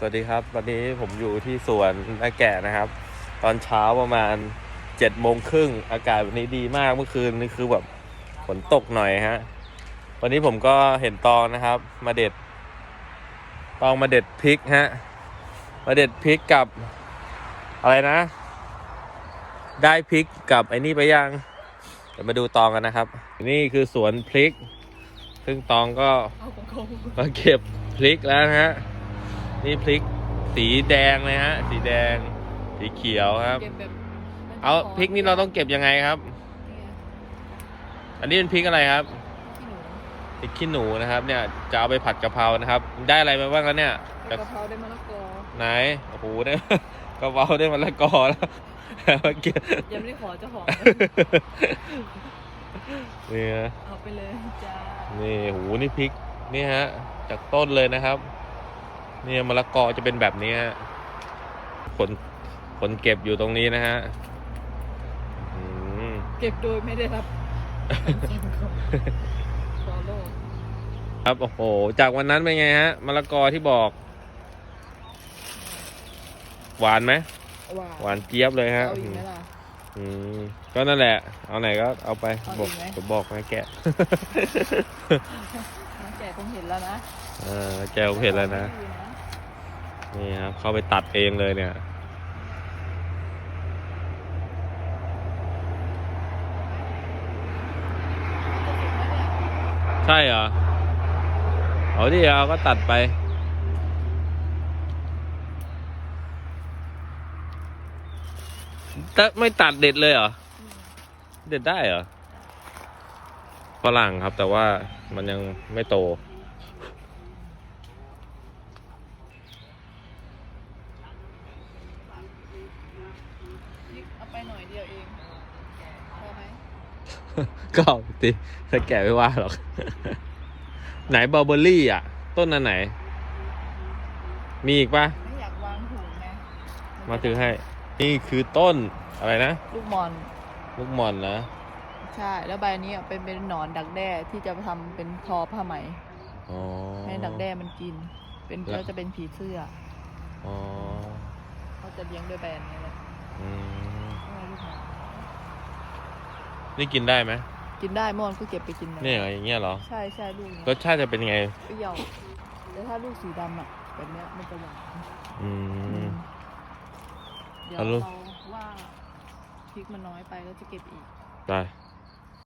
สวัสดีครับ วันนี้ผมอยู่ที่สวนนาแก่นะครับ ตอนเช้าประมาณเจ็ดโมงครึ่งอากาศวันนี้ดีมากเมื่อคืนนี่คือแบบฝนตกหน่อยฮะ วันนี้ผมก็เห็นตองนะครับ มาเด็ด ตองมาเด็ดพริกฮะ มาเด็ดพริกกับอะไรนะ ได้พริกกับไอ้นี่ไปยังเดี๋ยวมาดูตองกันนะครับ นี่คือสวนพริก ซึ่งตองก็เอาของเขามาเก็บพริกแล้วนะฮะ นี่พริกสีแดงเลยฮะ สีแดง สีเขียวครับ เก็บแบบไม่เอาขพริกนี่เราต้องเก็บยังไงครับเนี่ยอันนี้เป็นพริกอะไรครับขี้หนูพริกขี้หนูนะครับ เนี่ยจะเอาไปผัดกะเพรานะครับ ได้อะไรมาบ้างแล้วเนี่ยกะเพราได้มะละกอไหนโอ้โหได้กะเพราได้มะละกอแล้วเมื่อกี้ยังไม่ได้ขอเจ้าของนี่ฮะเอาไปเลยจ้านี่โหนี่พริกนี่ฮะ จากต้นเลยนะครับ นี่มะละกอจะเป็นแบบนี้ฮะผลผลเก็บอยู่ตรงนี้นะฮะอืมเก็บโดยไม่ได้รับขอโลกครับ โอ้โห จากวันนั้นเป็นไงฮะมะละกอที่บอก หวานไหมหวานหวานเจี๊ยบเลยฮะเอาอีกไหมล่ะอืมก็นั่นแหละ เอาไหนก็เอาไปเอาบอกอีกไหมผมบอกให้แกะน้องแก่คงเห็นแล้วนะเออแกผมเห็นแล้วนะ นี่ครับ เข้าไปตัดเองเลยเนี่ย ใช่เหรอ เอาดิเอาก็ตัดไปแต่ไม่ตัดเด็ดเลยเหรอ เด็ดได้เหรอฝรั่งครับแต่ว่ามันยังไม่โต นี่เอา ไปหน่อยเดียวเองพอไหมก็เอาสิถ้าแกะไม่ว่าหรอก ไหนบอเบอรี่อะ ต้นอันไหน มีอีกปะไม่อยากวางถุงไงมาถือให้ นี่คือต้นอะไรนะ ลูกมอน ลูกหม่อนนะ ใช่ แล้วใบนี้อะเป็นเป็นหนอนดักแด้ที่จะทำเป็นทอผ้าไหม อ๋อ ให้ดักแด้มันกิน เป็นแล้ว ก็จะเป็นผีเสื้ออ๋อ เขาจะเลี้ยงด้วยแบรนด์นี้แหละ อืม เอาไว้ลูกหมา นี่กินได้ไหมกินได้เมื่อวานก็เก็บไปกินมาเนี่ยเหรออย่างเงี้ยเหรอ ใช่ใช่ลูกเนี้ยรสชาติจะเป็นไง เปรี้ยวแต่ถ้าลูกสีดำอะแบบเนี้ยมันจะหวานอืม เดี๋ยวเอาลูกเราว่าพริกมันน้อยไปก็จะเก็บอีก ได้เ